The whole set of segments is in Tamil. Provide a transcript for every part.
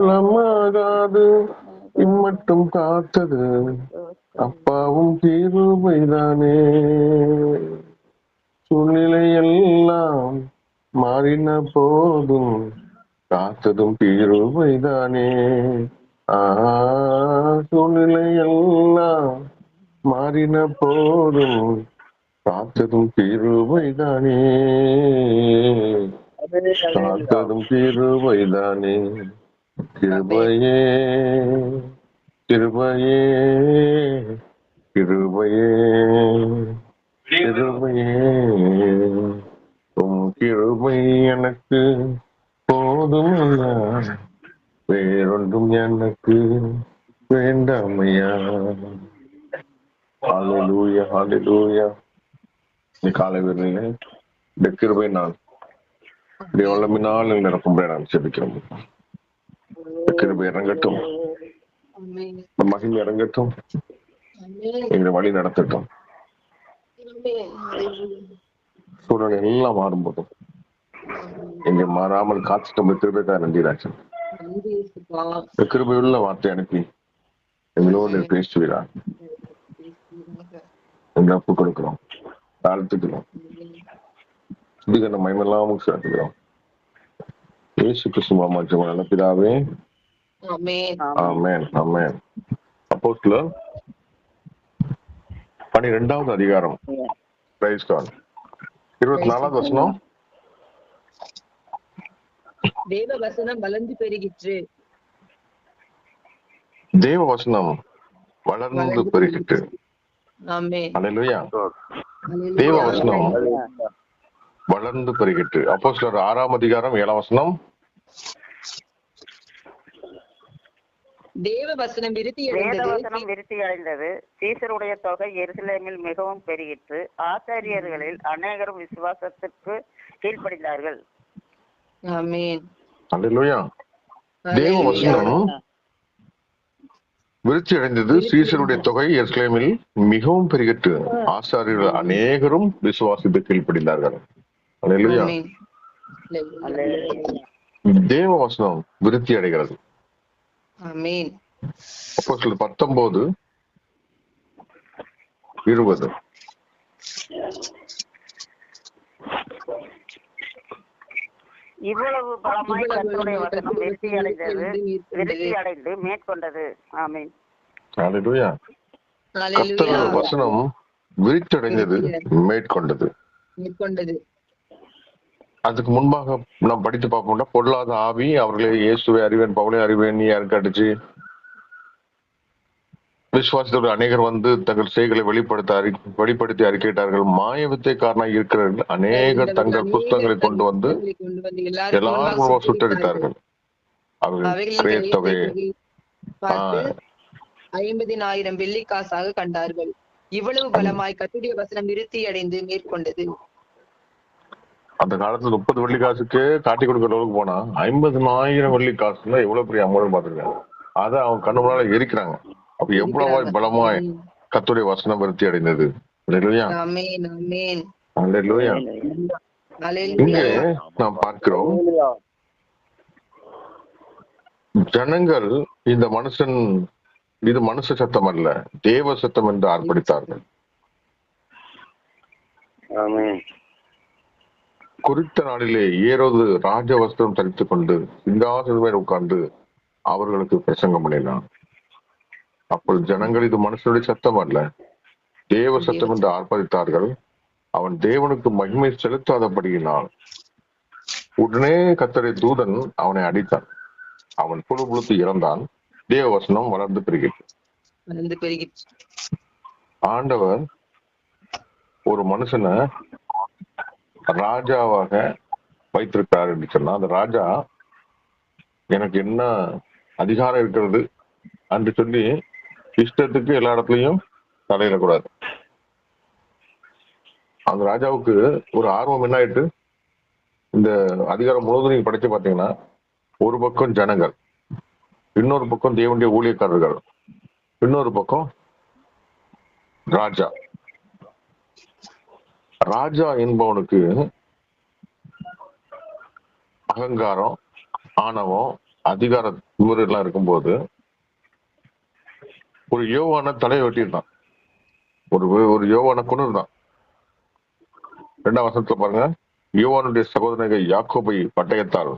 காலமாகாது இம்மட்டும் காத்தது. அப்பாவும் தீருமைதானே சூழ்நிலை எல்லாம் மாறின போதும் காத்ததும் தீருமைதானே ஆ சூழ்நிலை எல்லாம் மாறின போதும் காத்ததும் தீருமைதானே காத்ததும் தீருமைதானே கிருபையே கிருபையே கிருபையே கிருபையே உம் கிருபை எனக்கு போதும் ஐயா வேறொன்றும் எனக்கு வேண்டாமையா ஹalleluya ஹalleluya இந்த காலை வேளையிலே இந்த கிருபை நான் இப்படி வல்லமினால் நிரப்பும்படி நான் செபிக்கிறோம் இந்த கிருபை இறங்கட்டும். மகிமை இறங்கட்டும். எங்களை வழி நடத்தட்டும். சூழல் எல்லாம் மாறும்போதும் எங்க மாறாமல் காத்துட்டு கிருபைக்காக நன்றி ராஜன் கிருபையுள்ள வார்த்தை அனுப்பி எங்களோடு பேசுவீரா. எங்களை ஒப்பு கொடுக்கிறோம். தாழ்த்துக்கிறோம். நம்ம மயமெல்லாம் சேர்த்துக்கிறோம் இயேசு கிறிஸ்து மாமா நல்ல பிதாவே அப்போஸ்தலர் பனிரெண்டாவது அதிகாரம். பிரைஸ் இருபத்தி நாலாவது வசனம். தேவ வசனம் வளர்ந்து பெருகிற்று. தேவ வசனம் வளர்ந்து பெருகிட்டு. தேவ வசனம் வளர்ந்து பெருகிட்டு அப்போஸ்தலர் ஆறாம் அதிகாரம் ஏழாம் வசனம். தேவ வசனம் விருத்தி வேதவசனம் அடைந்தது விருத்தி அடைந்தது. சீசருடைய தொகை எருசலேமில் மிகவும் பெருகிற்று. ஆசாரியர்களில் அநேகரும் விசுவாசத்திற்கு கீழ்ப்படிந்தார்கள். ஆமென். அல்லேலூயா தேவ. வசனம் விருத்தி அடைந்தது. சீசருடைய தொகை எருசலேமில் மிகவும் பெருகிட்டு ஆசாரியர்கள் அநேகரும் விசுவாசித்து கீழ்ப்படிந்தார்கள். அல்லேலூயா ஆமென். ஹalleluya. தேவ வசனம் விருத்தி அடைகிறது. ஆமென். அப்போ சில பத்தொன்பது இருபது. இவ்வளவு பலமாய் கர்த்தருடைய வசனம் கர்த்தருடைய அடைந்தது. விருத்தி அடைந்து மேற்கொண்டது. ஆமீன் ஹalleluya. வசனம் விரித்தடைந்தது மேற்கொண்டது. மேற்கொண்டது. அதுக்கு முன்பாக நாம் படித்து பார்ப்போம்னா பொல்லாத ஆவி அவர்களே இயேசுவை அறிவேன் பவுலை அறிவேன் நீ யாருக்கு அடிச்சு? விசுவாசத்தோடு அநேகர் வந்து தங்கள் செய்களை வெளிப்படுத்த அறி வெளிப்படுத்தி அறிக்கையிட்டார்கள். மாய வித்தைக்காரனாக இருக்கிறவர்கள் அநேகர் தங்கள் புஸ்தகங்களை கொண்டு வந்து எல்லாரும் சுட்டரித்தார்கள் அவர்கள் பார்த்து ஐம்பதினாயிரம் வெள்ளி காசாக கண்டார்கள். இவ்வளவு பலமாய் கத்துடைய வசனம் விருத்தி அடைந்து மேற்கொண்டது. அந்த காலத்துல முப்பது வெள்ளி காசுக்கு காட்டி கொடுக்கிற அளவுக்கு போனா ஐம்பதுனாயிரம் வெள்ளி காசுன்னா எவ்வளவு பெரிய அமௌண்ட் பாத்துருக்காங்க அதை அவங்க கண்ணு முன்னால எரிக்கிறாங்க. அப்ப எவ்வளவாய் பலமாய் கத்துடைய வசனம் விருத்தி அடைந்தது? இங்கே நாம் பார்க்கிறோம். ஜனங்கள் இந்த மனுஷன் இது மனுஷ சத்தம் அல்ல தேவ சத்தம் என்று ஆர்ப்பரித்தார்கள் குறித்த நாளிலே ஏரோது ராஜ வஸ்திரம் தரித்துக் கொண்டு சிங்காசனம் மேல் உட்கார்ந்து அவர்களுக்கு பிரசங்கம் பண்ணினான். அப்பொழுது ஜனங்கள் இது மனுஷனுடைய சத்தம் அல்ல. தேவ சத்தம் என்று ஆர்ப்பரித்தார்கள். அவன் தேவனுக்கு மகிமை செலுத்தாதபடியினால் உடனே கத்தரை தூதன் அவனை அடித்தான். அவன் புழு புழுத்து இறந்தான். தேவ வசனம் வளர்ந்து பெருகிற்று. ஆண்டவர் ஒரு மனுஷனை ராஜாவாக வைத்திருக்கிறார் என்று சொன்னா அந்த ராஜா எனக்கு என்ன அதிகாரம் இருக்கிறது என்று சொல்லி இஷ்டத்துக்கு எல்லா இடத்துலயும் தலையிடக்கூடாது. அந்த ராஜாவுக்கு ஒரு ஆர்வம் என்ன ஆயிட்டு இந்த அதிகாரம் முழுவதும் நீங்க படிச்சு பாத்தீங்கன்னா ஒரு பக்கம் ஜனங்கள் இன்னொரு பக்கம் தேவனுடைய ஊழியக்காரர்கள் இன்னொரு பக்கம் ராஜா. ராஜா என்பவனுக்கு அகங்காரம் ஆணவம் அதிகார இவரெல்லாம் இருக்கும்போது ஒரு யோவான தலையை வெட்டியிருந்தான். ஒரு ஒரு யோவான கொண்டு இருந்தான் ரெண்டாம் வருஷத்துல பாருங்க. யோவானுடைய சகோதரனாக யாக்கோபை பட்டயத்தால்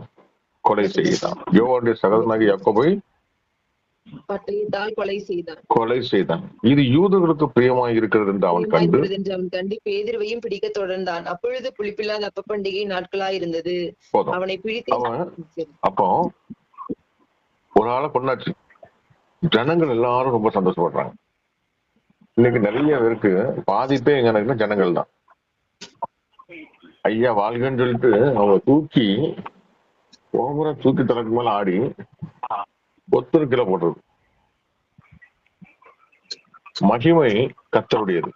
கொலை செய்தான். யோவானுடைய சகோதரனாக யாக்கோபை பட்டயத்தால் கொலை செய்தான். கொலை செய்தான். இது யூதர்களுக்கு பிரியமாய் இருக்கிறது என்று அவன் கண்டு. என்று அவன் கண்டு. பேதுருவையும் பிடிக்க தொடர்ந்தான். அப்பொழுது புளிப்பில்லாத அப்ப பண்டிகை நாட்களாய் இருந்தது அவனை பிடித்து. அப்போ ஒரு ஆளை கொண்டாச்சு. ஜனங்கள் எல்லாரும் ரொம்ப சந்தோஷப்படுறாங்க. இன்னைக்கு நிறைய பேருக்கு பாதிப்பே எங்க இருக்குன்னா ஜனங்கள் தான். ஐயா வாழ்கன்னு சொல்லிட்டு அவங்க தூக்கி ஓவரா தூக்கி தரக்கு மேல ஆடி ஒத்தரு கிலோ போடுறது. மகிமை கத்தருடையது.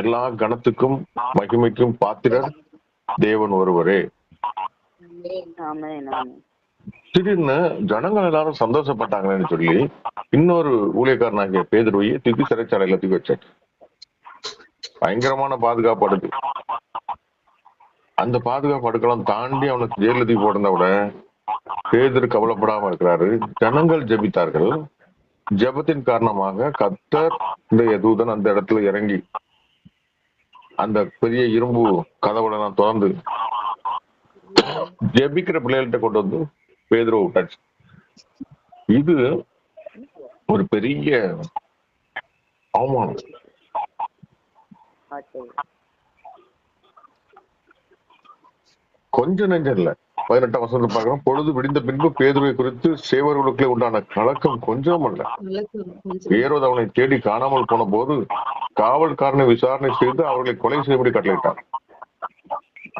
எல்லா கணத்துக்கும் மகிமைக்கும் பாத்திரர் தேவன் ஒருவரே. திடீர்னு ஜனங்கள் எல்லாரும் சந்தோஷப்பட்டாங்களேன்னு சொல்லி இன்னொரு ஊழியக்காரனாகிய பேதுருவையை தூக்கி சிறைச்சாலையில தூக்கி வச்சாச்சு பயங்கரமான பாதுகாப்பு அடுக்கு. அந்த பாதுகாப்பு அடுக்கெல்லாம் தாண்டி அவனுக்கு ஜெயில தூக்கி போட்டிருந்தா கூட பேதர் கவலைப்படாம இருக்கிறாரு. ஜனங்கள் ஜெபித்தார்கள். ஜெபத்தின் காரணமாக கத்தர் இந்த தூதன் அந்த இடத்துல இறங்கி அந்த பெரிய இரும்பு கதவுளெல்லாம் திறந்து ஜெபிக்கிற பிள்ளைகள்கிட்ட கொண்டு வந்து பேதுருவை விட்டாச்சு. இது ஒரு பெரிய அவமானம். ஆச்சரியம். கொஞ்ச நெஞ்சம் இல்ல. பதினெட்டாம் வசனத்தை பார்க்கிறோம். பொழுது விடிந்த பின்பு பேதுருவை குறித்து சேவர்களுக்குள்ளே உண்டான கலக்கம் கொஞ்சம் அல்ல. ஏரோது அவனை தேடி காணாமல் போன போது காவல்காரனை விசாரணை செய்து அவர்களை கொலை செய்யும்படி கட்டளையிட்டார்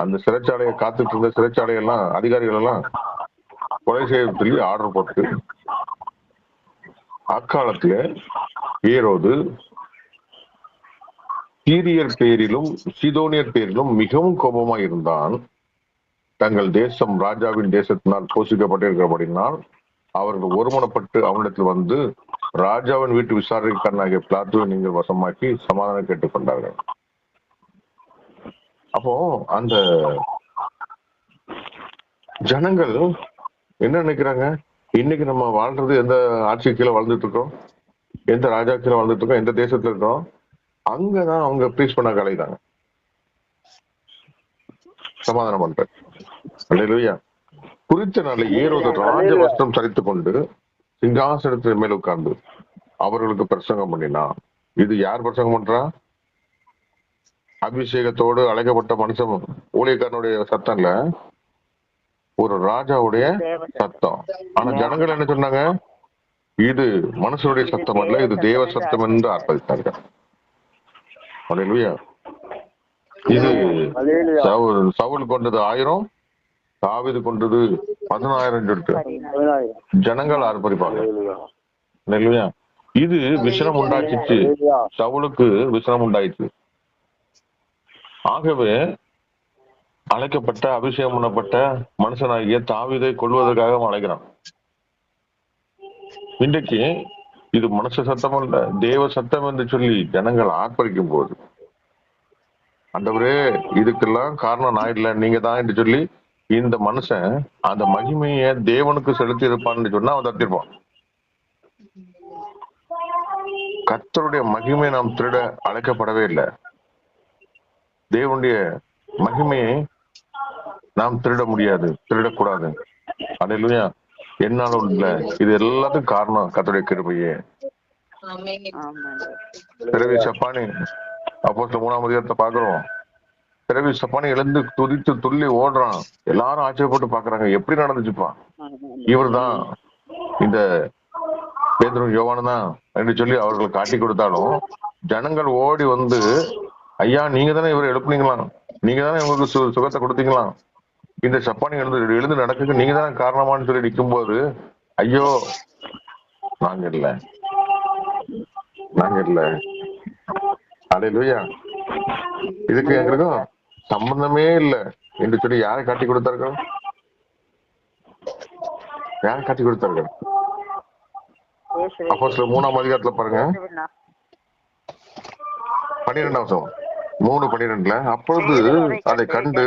அந்த சிறைச்சாலையை காத்துட்டு இருந்த சிறைச்சாலை எல்லாம் அதிகாரிகள் எல்லாம் கொலை செய்ய சொல்லி ஆர்டர் போட்டு அக்காலத்துல ஏரோது சீரியர் பேரிலும் சீதோனியர் பேரிலும் மிகவும் கோபமாய் இருந்தான் தங்கள் தேசம் ராஜாவின் தேசத்தினால் போஷிக்கப்பட்டிருக்கிறபடினால் அவர்கள் ஒருமனப்பட்டு அவனிடத்தில் வந்து ராஜாவின் வீட்டு விசாரணைக்காரனாகிய பிளாத்துவை நீங்கள் வசமாக்கி சமாதானம் கேட்டுக்கொண்டார்கள் அப்போ அந்த ஜனங்கள் என்ன நினைக்கிறாங்க? இன்னைக்கு நம்ம வாழ்றது எந்த ஆட்சி கீழே வாழ்ந்துட்டு இருக்கோம் எந்த ராஜா கீழே வாழ்ந்துட்டு இருக்கோம் எந்த தேசத்துல இருக்கோம்? அங்கதான் அவங்க ப்ரீஸ் பண்ண கலைதாங்க. சமாதானம் பண்றேன் குறித்த நாளை ஏரோது ராஜ வஸ்திரம் தரித்துக் கொண்டு சிங்காசனத்தின் மேல் உட்கார்ந்து அவர்களுக்கு பிரசங்கம் பண்ணினான் இது யார் பிரசங்கம் பண்றா? அபிஷேகத்தோடு அழைக்கப்பட்ட மனுஷன் ஊழியக்காரனுடைய சத்தம் இல்ல ஒரு ராஜாவுடைய சத்தம். ஆனா ஜனங்கள் என்ன சொன்னாங்க? இது மனுஷனுடைய சத்தம் அல்ல இது தேவ சத்தம் என்று ஆர்ப்பரித்தார்கள். அல்லேலூயா இது. சவுல் சவுல் கொண்டது ஆயிரம் தாவிது கொண்டது பதினாயிரம் சொல்லிட்டு ஜனங்கள் ஆர்ப்பரிப்பாங்க இல்லையா? இது விஷனம் உண்டாச்சிச்சு சவுளுக்கு சவுலுக்கு விஷனம் உண்டாயிற்று. ஆகவே அழைக்கப்பட்ட அபிஷேகம் பண்ணப்பட்ட மனுஷனாகிய தாவிதை கொள்வதற்காக அழைக்கிறான். இன்றைக்கு இது மனுஷ சத்தம் அல்ல தேவ சத்தம் என்று சொல்லி ஜனங்கள் ஆர்ப்பரிக்கும் போது அந்தவரே இதுக்கெல்லாம் காரணம் நான் இல்ல நீங்க தான் என்று சொல்லி இந்த மனுஷன் அந்த மகிமையை தேவனுக்கு செலுத்தி இருப்பான்னு சொன்னா அவன் தத்திருப்பான் கர்த்தருடைய மகிமை நாம் திருட அழைக்கப்படவே இல்லை. தேவனுடைய மகிமையை நாம் திருட முடியாது திருடக்கூடாது. அல்லேலூயா என்னாலும் இல்ல. இது எல்லாத்துக்கும் காரணம் கர்த்தருடைய கிருபையே. ஆமென். ஆமென். பிறவி சப்பானி. அப்போ மூணாம் அதிகாரத்தை பாக்குறோம் பிறகு சப்பானி எழுந்து துதித்து துள்ளி ஓடுறான். எல்லாரும் ஆச்சரியப்பட்டு பாக்குறாங்க எப்படி நடந்துச்சுப்பா? இவர்தான். இந்த பேதரும் யோவானு தான் என்று சொல்லி அவர்கள் காட்டி கொடுத்தாலும் ஜனங்கள் ஓடி வந்து ஐயா நீங்க தானே இவரை எழுப்புனீங்களா? நீங்க தானே இவங்களுக்கு சு- சுகத்தை கொடுத்தீங்களா? இந்த சப்பானி எழுந்து எழுந்து நடக்குது நீங்க தானே காரணமான்னு சொல்லி நிக்கும்போது ஐயோ நாங்க இல்ல. நாங்க இல்ல. அலையிலுயா. இதுக்கு எங்களுக்கும் சம்பந்தமே இல்ல. என்று சொல்லி யாரை காட்டி கொடுத்தார்கள்? யாரை காட்டி கொடுத்தார்கள்? அப்போ மூணாம் அதிகாரத்துல பாருங்க. பன்னிரெண்டாம் வருஷம் மூணு பனிரெண்டுல அப்பொழுது அதை கண்டு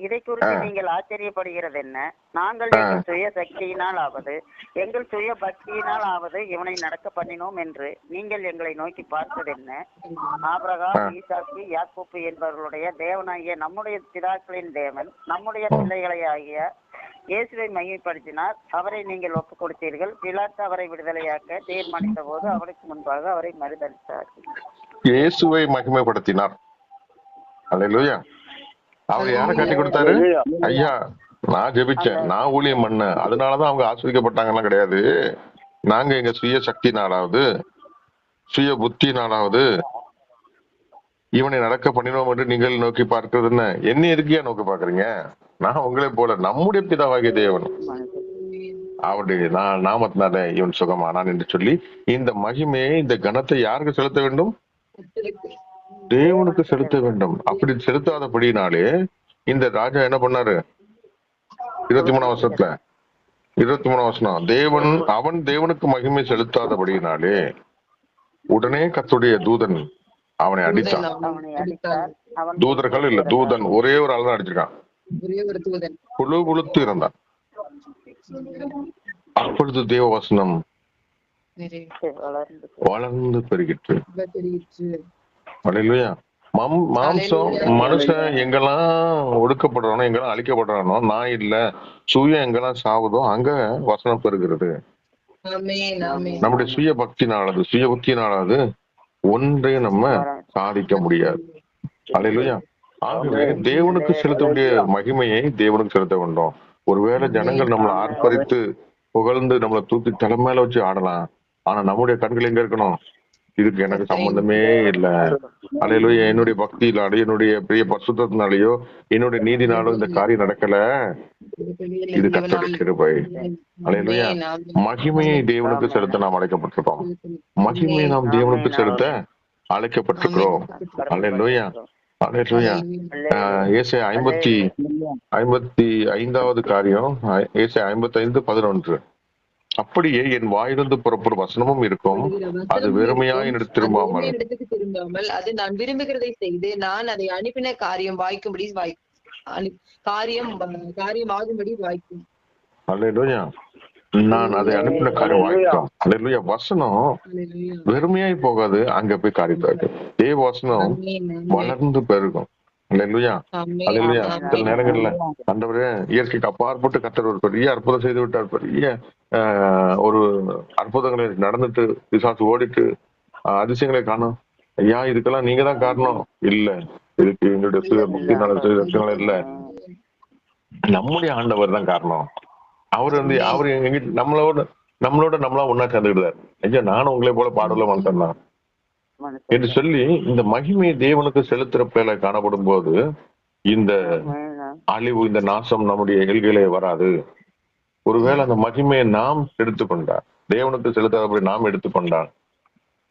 இதை குறித்து நீங்கள் ஆச்சரியப்படுகிறது என்ன நாங்கள் எங்கள் சுய சக்தியினால் ஆவது எங்கள் சுய பக்தியினால் ஆவது இவனை நடக்க பண்ணினோம் என்று நீங்கள் எங்களை நோக்கி பார்த்தது என்ன ஆபிரகாம் ஈசாக்கு யாக்கோப்பு என்பவர்களுடைய தேவனாகிய நம்முடைய பிதாக்களின் தேவன் நம்முடைய பிள்ளைகளை ஆகிய இயேசுவை மையப்படுத்தினார் அவரை நீங்கள் ஒப்புக் கொடுத்தீர்கள். பிலாத்து அவரை விடுதலையாக்க தீர்மானித்த போது அவருக்கு முன்பாக அவரை மறுதளித்தார் இயேசுவை மகிமைப்படுத்தினார். அல்லேலூயா. அவர் யாரை கட்டி கொடுத்தாரு? ஐயா நான் ஜெபிச்சேன். நான் ஊழியம் பண்ணேன். அதனாலதான் அவங்க ஆஸ்வதிக்கப்பட்டாங்கலாம் கிடையாது. நாங்க எங்க சுய சக்தி நாளாவது சுய புத்தி நாளாவது இவனை நடக்க பண்ணினோம் என்று நீங்கள் நோக்கி பார்க்கிறது என்ன? என்ன நோக்கி பாக்குறீங்க நான் உங்களே போல நம்முடைய பிதாவாகிய தேவன். அவருடைய நான் நாமத்தினால இவன் சுகமானான் என்று சொல்லி இந்த மகிமையை இந்த கணத்தை யாருக்கு செலுத்த வேண்டும்? தேவனுக்கு செலுத்த வேண்டும். அப்படி செலுத்தாதபடினாலே இந்த ராஜா என்ன பண்ணாரு? இருபத்தி மூணாம் வருஷத்துல இருபத்தி மூணாம் வருஷம் தேவன் அவன் தேவனுக்கு மகிமை செலுத்தாதபடினாலே உடனே கத்துடைய தூதன் அவனை அடித்தான். தூதர்கள் இல்ல தூதன். ஒரே ஒரு ஆள் தான் அடிச்சிருக்கான் புழு புழுத்து இருந்தான். அப்பொழுது தேவ வசனம் வளர்ந்து பெருகிற்று மம் மாம்சம் மனுஷன் எங்கெல்லாம் ஒடுக்கப்படுறானோ எங்கெல்லாம் அழிக்கப்படுறானோ நான் இல்ல சுய எங்கெல்லாம் சாவுதோ அங்க வசனம் பெறுகிறது. ஆமென் ஆமென். நம்முடைய சுய பக்தினாலது சுய புத்தினாலது ஒன்றையும் நம்ம சாதிக்க முடியாது. அல்லேலூயா ஆகவே தேவனுக்கு செலுத்த வேண்டிய மகிமையை தேவனுக்கு செலுத்த வேண்டும். ஒருவேளை ஜனங்கள் நம்மளை ஆர்ப்பரித்து புகழ்ந்து நம்மளை தூக்கி தலைமையில வச்சு ஆடலாம். ஆனா நம்முடைய கண்கள் எங்க இருக்கணும்? இதுக்கு எனக்கு சம்பந்தமே இல்ல. அலையிலோ என்னுடைய பக்தியினாலோ என்னுடைய பிரிய பசுத்தத்தினாலேயோ என்னுடைய நீதினாலோ இந்த காரியம் நடக்கல. இது கத்தோட கிருபை. அலையிலோயா மகிமையை தேவனுக்கு செலுத்த நாம் அழைக்கப்பட்டிருக்கோம். மகிமையை நாம் தேவனுக்கு செலுத்த அழைக்கப்பட்டிருக்கிறோம். அலையிலோயா அலையிலோயா. ஏசை ஐம்பத்தி ஐம்பத்தி ஐந்தாவது காரியம் ஏசை ஐம்பத்தி ஐந்து பதினொன்று. அப்படியே என் வாயிலிருந்து புறப்படும் வசனமும் இருக்கும். அது வெறுமையாய் என்னிடம் திரும்பாமல். திரும்பாமல் அது நான் விரும்புகிறதை செய்து நான் அதை அனுப்பின காரியம் வாய்க்கும்படி வாய் அனு- காரியம் காரியம் ஆகும்படி வாய்க்கும். அல்லேலூயா. நான் அதை அனுப்பின காரியம் வாய்க்கும். அல்லேலூயா. வசனம். வெறுமையாய் போகாது அங்க போய் காரியத்தாக்கு தேவ வசனம். வளர்ந்து பெருகும். சில நேரங்கள்ல ஆண்டவரே இயற்கைக்கு அப்பாற்பட்டு கத்தர் ஒரு பெரிய அற்புதம் செய்து விட்டார். பெரிய ஒரு அற்புதங்களை நடந்துட்டு பிசாசு ஓடிட்டு அதிசயங்களை காணும். ஐயா இதுக்கெல்லாம் நீங்க தான் காரணம். இல்ல இதுக்கு எங்களுடைய சுய ரத்தனால இல்ல நம்முடைய ஆண்டவர் தான் காரணம். அவர் வந்து அவர் எங்க நம்மளோட நம்மளோட நம்மளா ஒன்னா சேர்ந்துக்கிட்டார் ஐயா நானும் உங்களை போல பாடல மனுஷன் தான். என்று சொல்லி இந்த மகிமையை தேவனுக்கு செலுத்துற பேல காணப்படும் போது இந்த அழிவு இந்த நாசம் நம்முடைய எல்கையிலே வராது. ஒருவேளை அந்த மகிமையை நாம் எடுத்துக்கொண்டார் தேவனுக்கு செலுத்தாதபடி நாம் எடுத்துக்கொண்டார்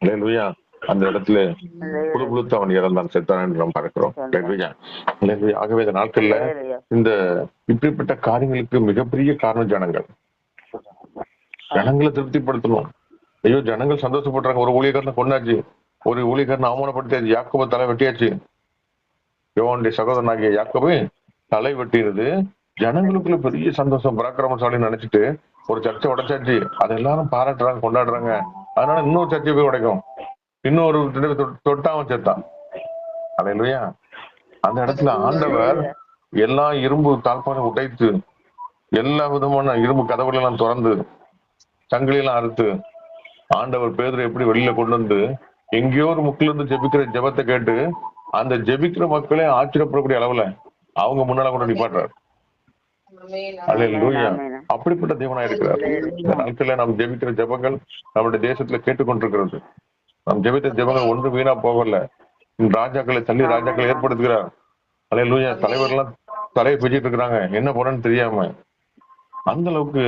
அல்லேலூயா அந்த இடத்துல புழு புழுத்து அவன் இறந்தான் செத்தான் என்று நாம் பார்க்கிறோம். ஆகவே இந்த நாட்கள்ல இந்த இப்படிப்பட்ட காரியங்களுக்கு மிகப்பெரிய காரணம் ஜனங்கள். ஜனங்களை திருப்திப்படுத்தணும். ஐயோ ஜனங்கள் சந்தோஷப்படுறாங்க ஒரு ஊழியக்காரனை கொண்டாச்சு ஒரு ஊழியக்காரனை அவமானப்படுத்தியாச்சு யாக்கோபு தலை வெட்டியாச்சு. யோவானுடைய சகோதரனாகிய யாக்கோபு தலை வெட்டினது ஜனங்களுக்குள்ள பெரிய சந்தோஷம் பராக்கிரமசாலின்னு நினைச்சிட்டு ஒரு சர்ச்சை உடைச்சாச்சு. அதை எல்லாரும் பாராட்டுறாங்க கொண்டாடுறாங்க. அதனால இன்னொரு சர்ச்சை போய் உடைக்கும். இன்னொரு தடவை தொட்- தொட்டா இல்லையா அந்த இடத்துல ஆண்டவர் எல்லா இரும்பு தாழ்பானை உடைத்து எல்லா விதமான இரும்பு கதவுகள் எல்லாம் திறந்து சங்கிலி எல்லாம் அறுத்து ஆண்டவர் பேதரை எப்படி வெளியில கொண்டு வந்து எங்கேயோ ஒரு முக்கில இருந்து ஜெபிக்கிற ஜெபத்தை கேட்டு அந்த ஜெபிக்கிற மக்களே ஆச்சரியப்படக்கூடிய அளவுல அவங்க முன்னால கொண்டு நிப்பாட்டுறாரு. அப்படிப்பட்ட தேவனா இருக்கிறார். இந்த நாட்கள்ல நாம் ஜெபிக்கிற ஜெபங்கள் நம்முடைய தேசத்துல கேட்டுக்கொண்டிருக்கிறது. நாம் ஜெபித்த ஜெபங்கள் ஒன்று வீணா போகல. இந்த ராஜாக்களை தள்ளி ராஜாக்களை ஏற்படுத்துகிறார். அல்லேலூயா தலைவர் எல்லாம் தலையை பிச்சுட்டு இருக்கிறாங்க. என்ன போறேன்னு தெரியாம. அந்த அளவுக்கு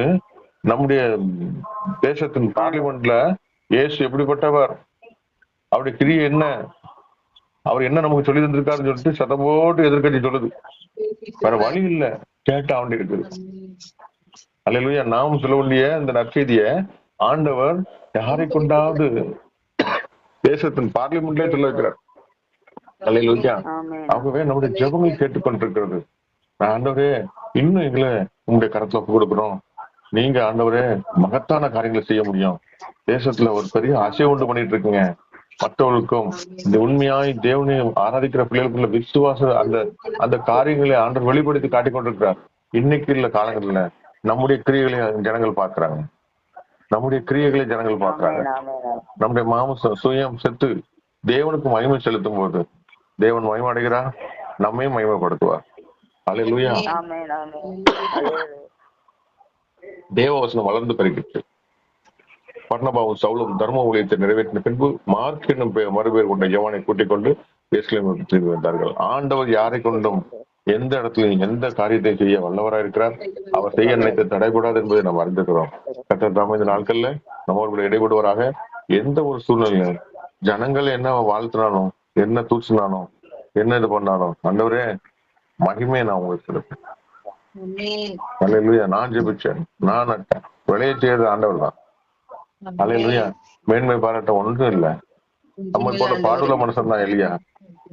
நம்முடைய தேசத்தின் பார்லிமெண்ட்ல இயேசு எப்படிப்பட்டவர்? அவருடைய கிரியை என்ன? அவர் என்ன நமக்கு சொல்லி தந்திருக்காருன்னு சொல்லிட்டு சத்தம் போட்டு எதிர்க்கட்சி சொல்லுது. வேற வழி இல்ல. கேட்ட அவன் இருக்குது அல்லேலூயா நாம் சொல்ல வேண்டிய இந்த நற்செய்திய ஆண்டவர் யாரை கொண்டாவது தேசத்தின் பார்லிமெண்ட்லயே சொல்ல வைக்கிறார். அல்லேலூயா ஆமென். ஆகவே நம்முடைய ஜெபங்கள் கேட்டுக்கொண்டிருக்கிறது. நான் ஆண்டவரே இன்னும் எங்களை உங்களுடைய கரத்துல ஒப்பு கொடுக்கிறோம். நீங்க ஆண்டவரே மகத்தான காரியங்களை செய்ய முடியும். தேசத்துல ஒரு பெரிய அசை உண்டு பண்ணிட்டு இருக்கீங்க. மற்றவர்களுக்கும் இந்த உண்மையாய் தேவனை ஆராதிக்கிற பிள்ளைகளுக்குள்ள விசுவாச அந்த அந்த காரியங்களை ஆண்டவர் வெளிப்படுத்தி காட்டிக் கொண்டிருக்கிறார் இன்னைக்கு உள்ள காலங்கள்ல நம்முடைய கிரியைகளை ஜனங்கள் பார்க்கறாங்க. நம்முடைய கிரியைகளை ஜனங்கள் பார்க்கறாங்க. ஆமென் நம்முடைய மாமசம் சுயம் செத்து தேவனுக்கு மகிமை செலுத்தும் போது தேவன் மகிமை அடைகிறார் நம்மையும் மகிமைப்படுத்துவார். அல்லேலூயா ஆமென் ஆமென். தேவவசனம் வளர்ந்து பெருகிட்டு பர்ணபாவும் சவுலும் தர்ம ஊழியத்தை நிறைவேற்றின பின்பு மார்க் என்னும் மறுபேர் கொண்ட யவானை கூட்டிக் கொண்டு எருசலேமுக்கு திரும்பி வந்தார்கள். ஆண்டவர் யாரை கொண்டும் எந்த இடத்திலும் எந்த காரியத்தை செய்ய வல்லவராய் இருக்கிறார்? அவர் செய்ய நினைத்து தடைபடாது என்பதை நாம் அறிந்திருக்கிறோம். கர்த்தர் தாம் இந்த நாட்கள்ல நம்மோடு கூட இடைபடுவராக. எந்த ஒரு சூழ்நிலையும் ஜனங்கள் என்ன வாழ்த்தினானோ என்ன தூச்சினானோ என்ன இது பண்ணானோ ஆண்டவரே மகிமையை நான் உங்களுக்கு கொடுப்பேன். நான் ஜெபிச்சேன். நான் நட்டேன் விளைய செய்யறது ஆண்டவர் தான் அல்லேலூயா. மேன்மை பாராட்ட ஒன்றும் இல்ல. நம்ம போல பாடுள்ள மனுஷன் தான் எலியா.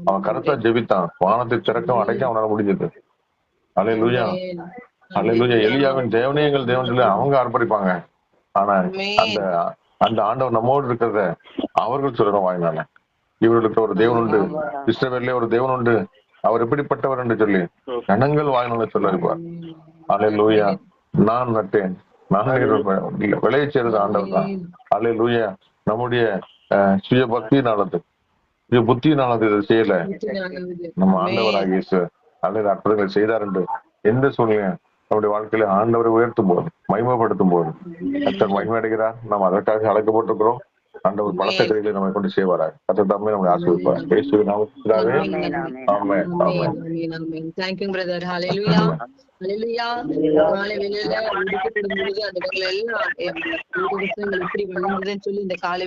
அவன் கருத்தா ஜெபித்தான். வானத்தை திறக்கம் அடைக்க அவனால முடிஞ்சது. அல்லேலூயா. ஆமென். அல்லேலூயா. எலியாவின் தேவனையங்கள் தேவன் சொல்லி அவங்க அர்ப்பணிப்பாங்க. ஆனா அந்த அந்த ஆண்டவர் நம்மோடு இருக்கிறத அவர்கள் சொல்லணும் வாங்கினால இவர்களுக்கு ஒரு தேவன் உண்டு. இஸ்ரவேல்லே ஒரு தேவன் உண்டு. அவர் எப்படிப்பட்டவர் என்று சொல்லி ஜனங்கள் வாங்கினால சொல்ல இருப்பார். அல்லேலூயா. நான் நட்டேன் விளையச் செய்யறது ஆண்டவர் தான். அல்லேலூயா. நம்முடைய அஹ், சுய பக்தியினாலது சுய புத்தியினாலது இதை செய்யல. நம்ம ஆண்டவராக இயேசு அல்லது அற்புதங்களை செய்தார் என்று எந்த சூழ்நிலையும் நம்முடைய வாழ்க்கையில ஆண்டவரை உயர்த்தும் போது மகிமைப்படுத்தும் போது கர்த்தர் மகிமை அடைகிறார் நாம் அதற்காக அழைக்கப்பட்டிருக்கிறோம். ஆண்டவர் பலத்த கிரைகளை நம்மை கொண்டு செய்வாராக கர்த்தர் தம்மை நம்மை ஆசீர்வதிப்பார். இயேசுவின் நாமத்தினாலே ஆமென் ஆமென் ஆமென். பிரதர் ஹalleluya ஹalleluya காலை வேளையில ஒடுக்கப்படும் பொழுது அந்த எல்லாம் எப்படி வளர்ந்ததுன்னு சொல்லி இந்த காலை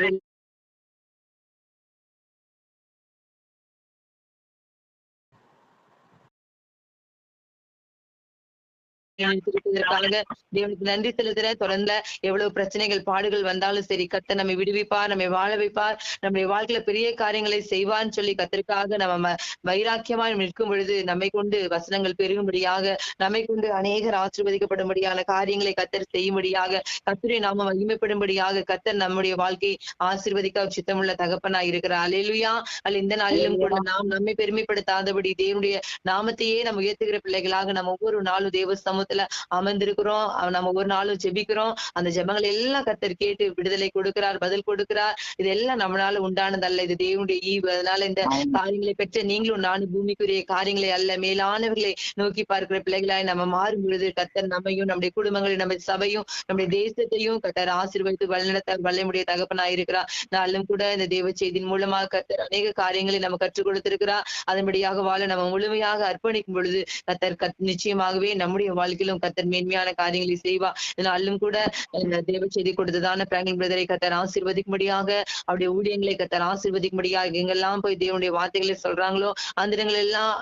தேவனுக்கு நன்றி செலுத்துற. தொடர்ந்து எவ்வளவு பிரச்சனைகள் பாடுகள் வந்தாலும் சரி கத்த நம்மை விடுவிப்பார் நம்மை வாழ வைப்பார் நம்முடைய வாழ்க்கையில பெரிய காரியங்களை செய்வார்னு சொல்லி கத்திற்காக நம்ம வைராக்கியமாய் நிற்கும் பொழுது நம்மை கொண்டு வசனங்கள் பெருகும்படியாக நம்மை கொண்டு அநேகர் ஆசீர்வதிக்கப்படும்படியான காரியங்களை கத்தர் செய்யும்படியாக கத்தரை நாம மகிமைப்படும்படியாக கத்தர் நம்முடைய வாழ்க்கையை ஆசீர்வதிக்க சித்தமுள்ள தகப்பனா இருக்கிறார். அலையிலுயா அல்ல இந்த நாளிலும் கூட நாம் நம்மை பெருமைப்படுத்தாதபடி தேவனுடைய நாமத்தையே நம்ம உயர்த்துகிற பிள்ளைகளாக நம்ம ஒவ்வொரு நாளும் தேவ சமூகத்துல அமர்ந்திருக்கிறோம். நம்ம ஒவ்வொரு நாளும் ஜெபிக்கிறோம். அந்த ஜெபங்கள் எல்லாம் கத்தர் கேட்டு விடுதலை கொடுக்கிறார் பதில் கொடுக்கிறார். இதெல்லாம் நம்மளால உண்டானதல்ல இது தேவனுடைய ஈவு. அதனால இந்த காரியங்களை பெற்ற நீங்களும் நானும் பூமிக்குரிய காரியங்களை அல்ல மேலானவர்களை நோக்கி பார்க்கிற பிள்ளைகளாய் நம்ம மாறும் பொழுது கத்தர் நம்மையும் நம்முடைய குடும்பங்களையும் நம்ம சபையும் நம்முடைய தேசத்தையும் கத்தர் ஆசீர்வதித்து வழிநடத்த வல்லமுடைய தகப்பனாய் இருக்கிறார். நாளும் கூட இந்த தேவ செய்தியின் மூலமாக கத்தர் அநேக காரியங்களை நம்ம கற்றுக் கொடுத்திருக்கிறார். அதன்படியாக வாழ நம்ம முழுமையாக அர்ப்பணிக்கும் பொழுது கத்தர் கத் நிச்சயமாகவே நம்முடைய வாழ்க்கையிலும் கத்தர் மேன்மையான காரியங்களை செய்வா. நாளும் கூட தேவ செய்தி கொடுத்ததான பிராங்கின் பிரதரை கத்தர் ஆசீர்வதிக்கும்படியாக அவருடைய ஊழியங்களை கத்தர் ஆசீர்வதிக்கும்படியாக எங்கெல்லாம் போய் தேவனுடைய வார்த்தைகளை சொல்றாங்களோ அந்த இடங்கள் எல்லாம்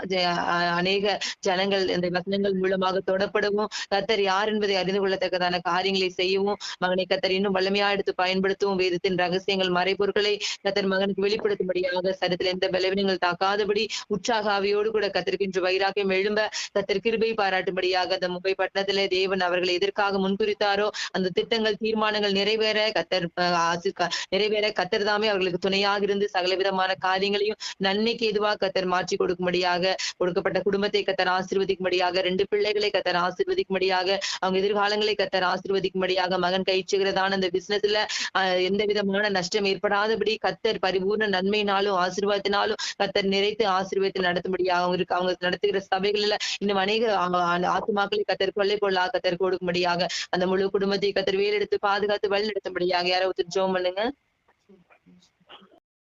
அநேக ஜனங்கள் இந்த வசனங்கள் மூலமாக தொடப்படவும் கத்தர் யார் என்பதை அறிந்து கொள்ளத்தக்கதான காரியங்களை செய்யவும் மகனை கத்தர் இன்னும் வல்லமையா எடுத்து பயன்படுத்தவும் வேதத்தின் ரகசியங்கள் மறைபொருட்களை கத்தர் மகனுக்கு வெளிப்படுத்தும்படியாக சரித்தில் எந்த பலவீனங்கள் தாக்காதபடி உற்சாக ஆவியோடு கூட கத்திருக்கின்ற வைராக்கியம் எழும்ப கத்தர் கிருபை பாராட்டும்படியாக அந்த மும்பை பட்டணத்திலே தேவன் அவர்களை எதற்காக முன்குறித்தாரோ அந்த திட்டங்கள் தீர்மானங்கள் நிறைவேற கத்தர் நிறைவேற கத்தர் தாமே அவர்களுக்கு துணையாக இருந்து சகல விதமான காரியங்களையும் நன்மைக்கு எதுவாக கத்தர் மாற்றி கொடுக்கும்படியாக கொடுக்கப்பட்ட குடும்பத்தை கத்தர் ஆசிர்வதிக்கும்படியாக ரெண்டு பிள்ளைகளை கத்தர் ஆசிர்வதிக்கும்படியாக அவங்க எதிர்காலங்களை கத்தர் ஆசிர்வதிக்கும்படியாக மகன் கைச்சுகிறதான அந்த பிசினஸ்ல எந்த விதமான நஷ்டம் ஏற்படாதபடி கத்தர் பரிபூர்ண நன்மையினாலும் ஆசீர்வாதத்தினாலும் கத்தர் நிறைத்து ஆசீர்வாதத்தை நடத்தும்படியாக அவங்க அவங்க நடத்துகிற சபைகளில் இன்னும் அநேக ஆ- ஆத்துமாக்களை கத்தர் கொள்ளை பொருளா கத்தர் கொடுக்கும்படியாக அந்த முழு குடும்பத்தை கத்தர் வேலெடுத்து பாதுகாத்து வழி நடத்தும்படியாக யாராவது ஜோம் பண்ணுங்க.